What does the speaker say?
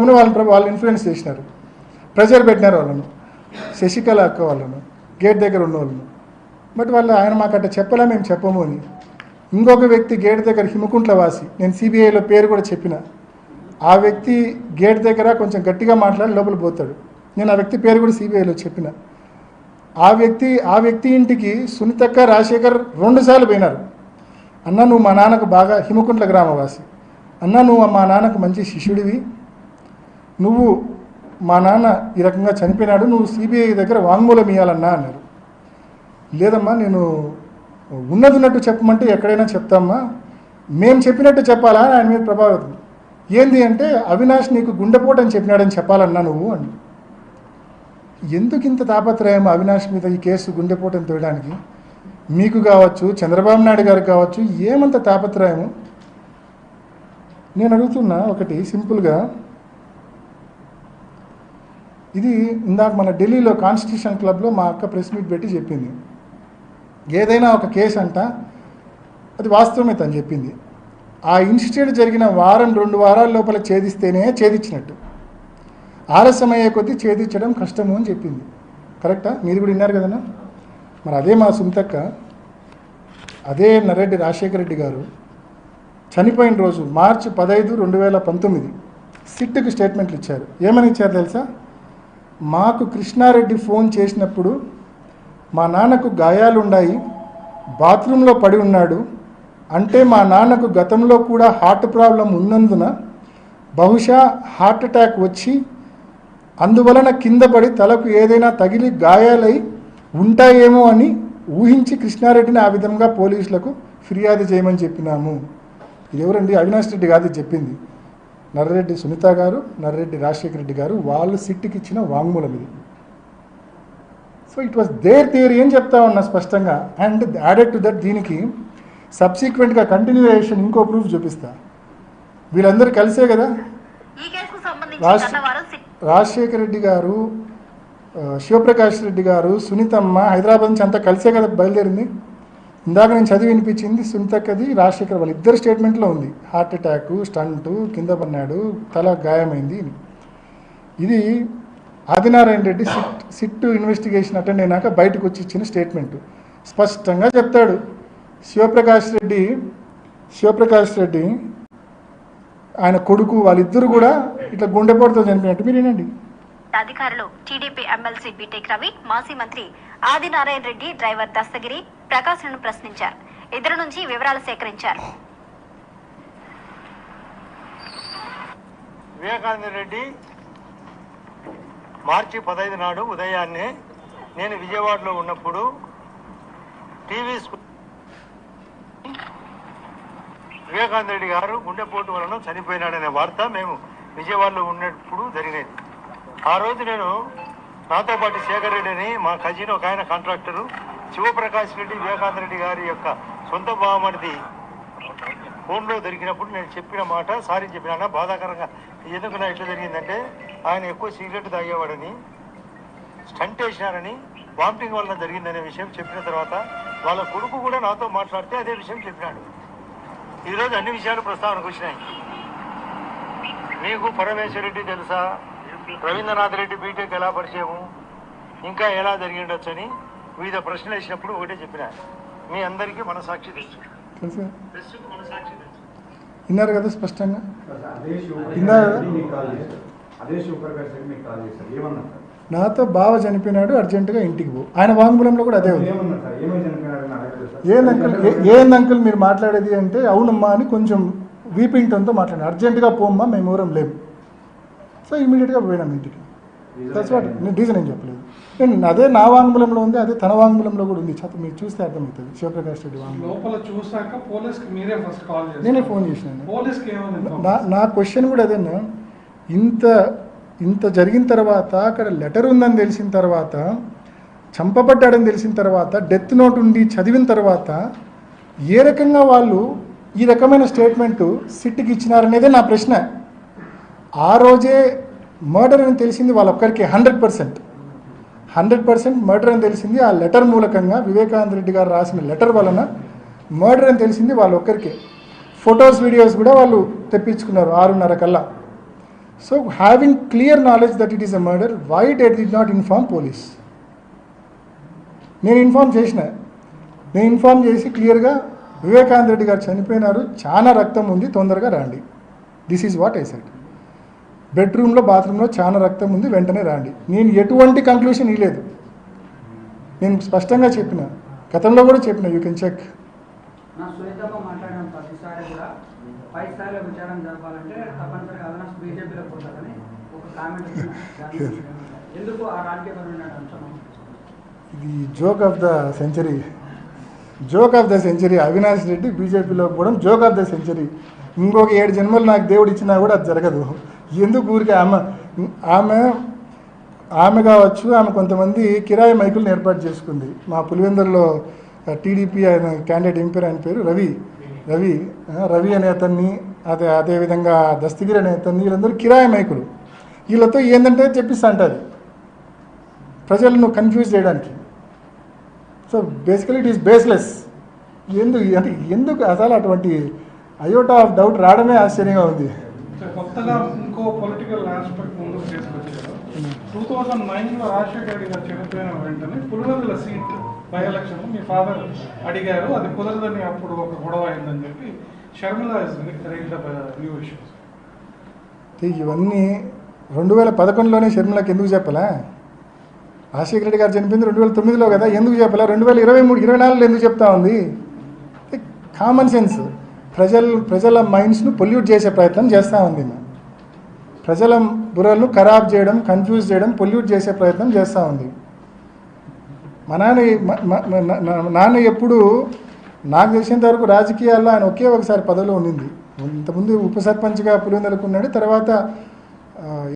అవును వాళ్ళని వాళ్ళు ఇన్ఫ్లుయెన్స్ చేసినారు. ప్రెజర్ పెట్టినారు వాళ్ళను. శశికళ అక్క వాళ్ళను గేట్ దగ్గర ఉన్న వాళ్ళను. బట్ వాళ్ళు ఆయన మాకంటే చెప్పలే మేము చెప్పము అని. ఇంకొక వ్యక్తి గేట్ దగ్గర హిమకుంట్ల వాసి నేను సిబిఐలో పేరు కూడా చెప్పిన. ఆ వ్యక్తి గేట్ దగ్గర కొంచెం గట్టిగా మాట్లాడి లోపల పోతాడు. నేను ఆ వ్యక్తి పేరు కూడా సిబిఐలో చెప్పిన. ఆ వ్యక్తి ఆ వ్యక్తి ఇంటికి సునీతక్క రాజశేఖర్ రెండుసార్లు పోయినారు. అన్న నువ్వు మా నాన్నకు బాగా హిమకుంట్ల గ్రామవాసి. అన్న నువ్వు మా నాన్నకు మంచి శిష్యుడివి. నువ్వు మా నాన్న ఈ రకంగా చనిపోయినాడు నువ్వు సిబిఐ దగ్గర వాంగ్మూలం ఇవ్వాలన్నా అన్నారు. లేదమ్మా నేను ఉన్నది ఉన్నట్టు చెప్పమంటే ఎక్కడైనా చెప్తామ్మా. మేము చెప్పినట్టు చెప్పాలా అని ఆయన మీద ప్రభావితం ఏంది అంటే అవినాష్ నీకు గుండెపోటు అని చెప్పినాడని చెప్పాలన్నా నువ్వు అని. ఎందుకు ఇంత తాపత్రయం అవినాష్ మీద ఈ కేసు గుండెపోటుని తోయడానికి? మీకు కావచ్చు చంద్రబాబు నాయుడు గారికి కావచ్చు ఏమంత తాపత్రయము? నేను అడుగుతున్నా ఒకటి సింపుల్గా. ఇది ఇందాక మన ఢిల్లీలో కాన్స్టిట్యూషన్ క్లబ్లో మా అక్క ప్రెస్ మీట్ పెట్టి చెప్పింది. ఏదైనా ఒక కేసు అంట అది వాస్తవమే తను చెప్పింది. ఆ ఇన్స్టిట్యూట్ జరిగిన వారం రెండు వారాల లోపల ఛేదిస్తేనే ఛేదించినట్టు. ఆలస్యం అయ్యే కొద్దీ ఛేదించడం కష్టము అని చెప్పింది. కరెక్టా? మీరు కూడా విన్నారు కదన్నా? మరి అదే మా సుంతక్క అదే నరెడ్డి రాజశేఖర రెడ్డి గారు చనిపోయిన రోజు మార్చి పదహైదు రెండు వేల పంతొమ్మిది సిట్కి స్టేట్మెంట్లు ఇచ్చారు. ఏమని ఇచ్చారు తెలుసా? మాకు కృష్ణారెడ్డి ఫోన్ చేసినప్పుడు మా నాన్నకు గాయాలున్నాయి బాత్రూంలో పడి ఉన్నాడు. అంటే మా నాన్నకు గతంలో కూడా హార్ట్ ప్రాబ్లం ఉన్నందున బహుశా హార్ట్ అటాక్ వచ్చి అందువలన కింద పడి తలకు ఏదైనా తగిలి గాయాలై ఉంటాయేమో అని ఊహించి కృష్ణారెడ్డిని ఆ విధంగా పోలీసులకు ఫిర్యాదు చేయమని చెప్పినాము. ఇది ఎవరండి అవినాష్ రెడ్డి కాదు చెప్పింది. నర్రెడ్డి సునీత గారు నర్రెడ్డి రాజశేఖర రెడ్డి గారు వాళ్ళు సిట్టికి ఇచ్చిన వాంగ్మూలం ఇది. So it was their theory అని చెప్తా ఉన్నా స్పష్టంగా. అండ్ యాడెడ్ టు దట్ దీనికి సబ్సిక్వెంట్గా కంటిన్యూయేషన్ ఇంకో ప్రూఫ్ చూపిస్తా. వీళ్ళందరూ కలిసే కదా? రాజశేఖర రెడ్డి గారు శివప్రకాష్ రెడ్డి గారు సునీతమ్మ హైదరాబాద్ నుంచి అంతా కలిసే కదా బయలుదేరింది? ఇందాక నేను చదివి వినిపించింది సునీతక్కది రాజశేఖర్ వాళ్ళ ఇద్దరు స్టేట్మెంట్లో ఉంది. హార్ట్ అటాక్ స్టంట్ కింద పడినాడు తల గాయమైంది. ఇది Adinarayana Reddy SIT SIT investigation attend అయినాక బయటకు వచ్చి ఇచ్చిన స్టేట్మెంట్. స్పష్టంగా చెప్తాడు. శివప్రకాష్ రెడ్డి శివప్రకాష్ రెడ్డి ఆయన కొడుకు వాళ్ళిద్దరు కూడా ఇట్లా గుండెపోటుతో చనిపోయినట్టు మీరు అధికారులు టీడీపీ ఎమ్మెల్సీ బీటెక్ రవి మాజీ మంత్రి ఆదినారాయణ రెడ్డి డ్రైవర్ దస్తగిరి ప్రకాశ్ను ప్రశ్నించారు. ఇద్దరు నుంచి వివరాలు సేకరించారు. వివేకానంద రెడ్డి మార్చి పదహైదు నాడు ఉదయాన్నే నేను విజయవాడలో ఉన్నప్పుడు టీవీ స్కూ- వివేకానంద రెడ్డి గారు గుండెపోటు వలన చనిపోయినాడనే వార్త మేము విజయవాడలో ఉన్నప్పుడు జరిగినది. ఆ రోజు నేను నాతో పాటు శేఖర్ రెడ్డి అని మా కజిన్ ఒక ఆయన కాంట్రాక్టరు శివప్రకాష్ రెడ్డి వివేకాంద రెడ్డి గారి యొక్క సొంత బావమరిది ఫోన్లో దొరికినప్పుడు నేను చెప్పిన మాట సారీ చెప్పిన బాధాకరంగా. ఎందుకు నా ఇట్లా జరిగిందంటే ఆయన ఎక్కువ సిగరెట్ తాగేవాడని స్టంట్ వేసినారని వామిటింగ్ వల్ల జరిగిందనే విషయం చెప్పిన తర్వాత వాళ్ళ కొడుకు కూడా నాతో మాట్లాడితే అదే విషయం చెప్పినాడు. ఈరోజు అన్ని విషయాలు ప్రస్తావనకు వచ్చినాయి. మీకు పరమేశ్వర రెడ్డి తెలుసా? రవీంద్రనాథ్ రెడ్డి బీటెక్ ఎలా పరిచయము? ఇంకా ఎలా జరిగి ఉండొచ్చని? వివిధ ప్రశ్నలు వేసినప్పుడు ఒకటే చెప్పిన మీ అందరికీ మనసాక్షి తెలుసు. తెలుసా? విన్నారు కదా స్పష్టంగా? నాతో బావ చనిపోయినాడు అర్జెంటుగా ఇంటికి పో. ఆయన వాంగ్మూలంలో కూడా అదే ఉంది. ఏమన్నారు సార్? ఏమై చనిపోయినారని అడగలేదు సార్. ఏంది అంకుల్? ఏ- ఏంది అంకుల్ మీరు మాట్లాడేది అంటే అవునమ్మా అని కొంచెం వీపింగ్ టోన్తో మాట్లాడాను అర్జెంటుగా పోమ్మా మేము ఎవరం లేము. సో ఇమీడియట్గా పోయినాం ఇంటికి. దట్స్ వాట్ నేను రీజన్ ఏం చెప్పలేదు. నేను అదే నా వాంగ్మూలంలో ఉంది అదే తన వాంగ్మూలంలో కూడా ఉంది. చదువు మీరు చూస్తే అర్థమవుతుంది. శివప్రకాష్ రెడ్డి లోపల చూసాక పోలీస్కి మీరే ఫస్ట్ కాల్ చేశారు. నేనే ఫోన్ చేసినాను పోలీస్కి నా నా క్వశ్చన్ కూడా అదేనా ఇంత ఇంత జరిగిన తర్వాత అక్కడ లెటర్ ఉందని తెలిసిన తర్వాత చంపబడ్డాడని తెలిసిన తర్వాత డెత్ నోట్ ఉండి చదివిన తర్వాత ఏ రకంగా వాళ్ళు ఈ రకమైన స్టేట్మెంటు సిట్కి ఇచ్చినారనేదే నా ప్రశ్న. ఆ రోజే మర్డర్ అని తెలిసింది వాళ్ళొక్కరికి hundred percent. Hundred percent murder అని తెలిసింది. ఆ లెటర్ మూలకంగా వివేకానంద రెడ్డి గారు రాసిన లెటర్ వలన మర్డర్ అని తెలిసింది వాళ్ళొక్కరికే ఫొటోస్ వీడియోస్ కూడా వాళ్ళు తెప్పించుకున్నారు ఆరున్నర కల్లా. So having clear knowledge that it is a murder why did they not inform police నేను ఇన్ఫార్మ్ చేసిన. నేను ఇన్ఫార్మ్ చేసి క్లియర్గా వివేకానంద రెడ్డి గారు చనిపోయినారు. చాలా రక్తం ఉంది తొందరగా రండి. This is what I said బెడ్రూమ్లో బాత్రూంలో చాలా రక్తం ఉంది వెంటనే రండి. నేను ఎటువంటి కంక్లూషన్ ఇవ్వలేదు నేను స్పష్టంగా చెప్పిన గతంలో కూడా చెప్పిన యూ కెన్ చెక్ ఇది joke of the century joke of the century Avinash Reddy బీజేపీలో పోవడం జోక్ ఆఫ్ ద సెంచరీ ఇంకొక ఏడు జన్మలు నాకు దేవుడు ఇచ్చినా కూడా అది జరగదు. ఎందుకు ఊరికే ఆమె ఆమె ఆమె కావచ్చు ఆమె కొంతమంది కిరాయి మైకులను ఏర్పాటు చేసుకుంది. మా పులివెందుల్లో టీడీపీ ఆయన క్యాండిడేట్ ఎంపీ ఆయన పేరు రవి. రవి రవి అనే అతన్ని అదే అదేవిధంగా దస్తగిరి అనే అతన్ని వీళ్ళందరూ కిరాయి మైకులు. వీళ్ళతో ఏంటంటే చెప్పిస్తా అంటారు. ప్రజలను కన్ఫ్యూజ్ చేయడానికి. So basically it is baseless ఎందుకు అంటే ఎందుకు అసలు అటువంటి అయోటా ఆఫ్ డౌట్ రావడమే ఆశ్చర్యంగా ఉంది. థౌజండ్ నైన్లో రాజశేఖర్ గారు చనిపోయిన వెంటనే పులివెందుల సీట్ బై ఎలక్షన్ మీ ఫాదర్ అడిగారు. అది కుదరదని అప్పుడు ఒక గొడవ అయిందని చెప్పి షర్మిల న్యూ ఇష్యూస్ uh, ఇవన్నీ రెండు వేల పదకొండులోనే షర్మిలకి ఎందుకు చెప్పలే? రాజశేఖర రెడ్డి గారు చనిపోయింది రెండు వేల తొమ్మిదిలో కదా ఎందుకు చెప్పలే? రెండు వేల ఇరవై మూడు ఇరవై నాలుగులో ఎందుకు చెప్తా ఉంది? కామన్ సెన్స్ ప్రజల ప్రజల మైండ్స్ను పొల్యూట్ చేసే ప్రయత్నం చేస్తూ ఉంది మేము ప్రజల బుర్రలు ఖరాబ్ చేయడం కన్ఫ్యూజ్ చేయడం పొల్యూట్ చేసే ప్రయత్నం చేస్తూ ఉంది. మా నాన్న నాన్న ఎప్పుడు నాకు తెలిసినంత వరకు రాజకీయాల్లో ఆయన ఒకే ఒకసారి పదవిలో ఉండింది. ఇంతకుముందు ఉప సర్పంచ్గా పులివెందులకు ఉన్నాడు. తర్వాత